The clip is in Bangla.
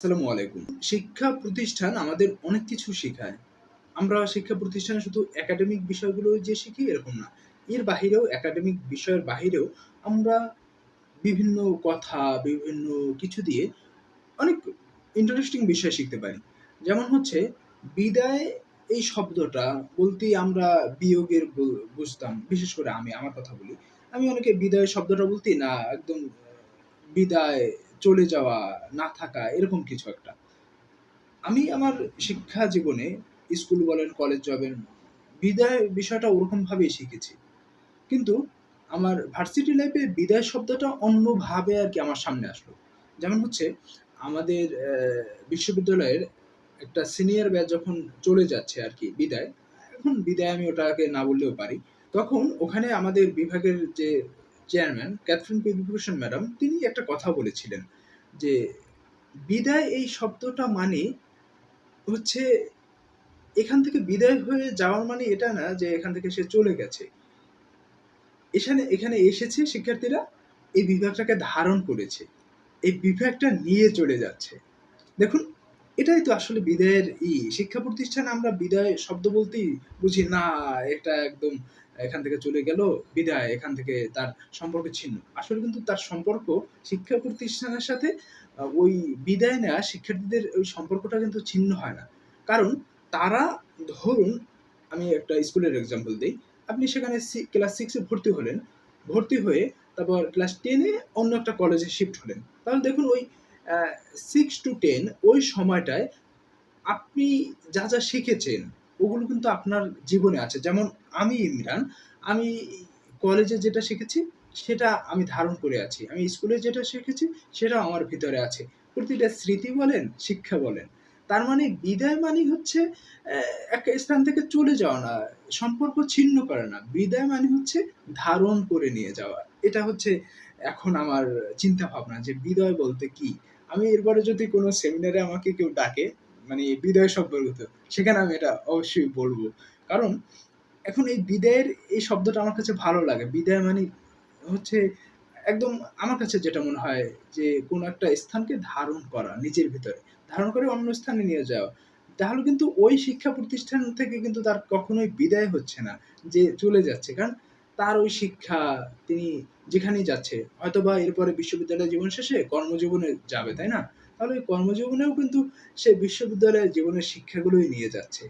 আসসালামু আলাইকুম। শিক্ষা প্রতিষ্ঠান আমাদের অনেক কিছু শিখায়। আমরা শিক্ষা প্রতিষ্ঠানে শুধু একাডেমিক বিষয়গুলো যে শিখি এরকম না। এর বাহিরেও একাডেমিক বিষয়ের বাহিরেও আমরা বিভিন্ন কথা, বিভিন্ন কিছু দিয়ে অনেক ইন্টারেস্টিং বিষয় শিখতে পারি। যেমন হচ্ছে বিদায় এই শব্দটা বলতেই আমরা বিয়োগের বুঝতাম। বিশেষ করে আমি, আমার কথা বলি। আমি অনেকে বিদায় শব্দটা বলতেই না একদম বিদায়, চলে যাওয়া, না থাকা এরকম কিছু একটা। আমি আমার শিক্ষা জীবনে স্কুল বলেন, কলেজ যাবেন, বিদায় বিষয়টা ওরকমভাবেই শিখেছি। কিন্তু আমার ভার্সিটি লাইফে বিদায় শব্দটা অন্যভাবে আর কি আমার সামনে আসলো। যেমন হচ্ছে আমাদের বিশ্ববিদ্যালয়ের একটা সিনিয়র ব্যাচ যখন চলে যাচ্ছে আর কি বিদায়। এখন বিদায় আমি ওটাকে না বললেও পারি। তখন ওখানে আমাদের বিভাগের যে চেয়ারম্যান ক্যাথরিন কুইক ম্যাডাম তিনি একটা কথা বলেছিলেন যে, "বিদায় এই শব্দটা মানে হচ্ছে এখান থেকে বিদায় হয়ে যাওয়ার মানে এটা না যে এখান থেকে সে চলে গেছে। এখানে এখানে এসেছে শিক্ষার্থীরা এই বিভাগটাকে ধারণ করেছে। এই বিভাগটা নিয়ে চলে যাচ্ছে।" দেখুন এটাই তো আসলে বিদায়ের ই। শিক্ষা প্রতিষ্ঠানে আমরা বিদায় শব্দ বলতেই বুঝি না এটা একদম এখান থেকে চলে গেল, বিদায় এখান থেকে তার সম্পর্ক ছিন্ন। আসলে কিন্তু তার সম্পর্ক শিক্ষা প্রতিষ্ঠানের সাথে ওই বিদায় নেওয়া শিক্ষার্থীদের ওই সম্পর্কটা কিন্তু ছিন্ন হয় না। কারণ তারা ধরুন আমি একটা স্কুলের এক্সাম্পল দেই। আপনি সেখানে ক্লাস সিক্সে ভর্তি হলেন। ভর্তি হয়ে তারপর ক্লাস টেনে অন্য একটা কলেজে শিফট হলেন। তাহলে দেখুন ওই 6 to 10 ওই সময়টায় আপনি যা, যা শিখেছেন ওগুলো কিন্তু আপনার জীবনে আছে। যেমন আমি ইমরান, আমি কলেজে যেটা শিখেছি সেটা আমি ধারণ করে আছি। আমি স্কুলে যেটা শিখেছি সেটাও আমার ভিতরে আছে। প্রতিটা স্মৃতি বলেন, শিক্ষা বলেন। তার মানে বিদায় মানেই হচ্ছে একটা স্থান থেকে চলে যাওয়া না, সম্পর্ক ছিন্ন করে না। বিদায় মানে হচ্ছে ধারণ করে নিয়ে যাওয়া। এটা হচ্ছে এখন আমার চিন্তাভাবনা যে বিদায় বলতে কি? আমি এরপরে যদি কোনো সেমিনারে আমাকে কেউ ডাকে মানে বিদায় সম্পর্কিত সেখানে আমি এটা অবশ্যই বলব কারণ এখন এই বিদায়ের এই শব্দটা আমার কাছে ভালো লাগে। বিদায় মানে হচ্ছে একদম আমার কাছে যেটা মনে হয় যে কোনো একটা স্থানকে ধারণ করা, নিজের ভিতরে। ধারণ করে অন্য স্থানে নিয়ে যাওয়া। তাহলে কিন্তু ওই শিক্ষা প্রতিষ্ঠান থেকে কিন্তু তার কখনোই বিদায় হচ্ছে না, যে চলে যাচ্ছে। কারণ তার ওই শিক্ষা, তিনি যেখানেই যাচ্ছে হয়তো বা এরপরে বিশ্ববিদ্যালয় জীবন শেষে কর্মজীবনে যাবে, তাই না? তাহলে কর্মজীবনেও কিন্তু সে বিশ্ববিদ্যালয়ের জীবনের শিক্ষাগুলোই নিয়ে যাচ্ছে।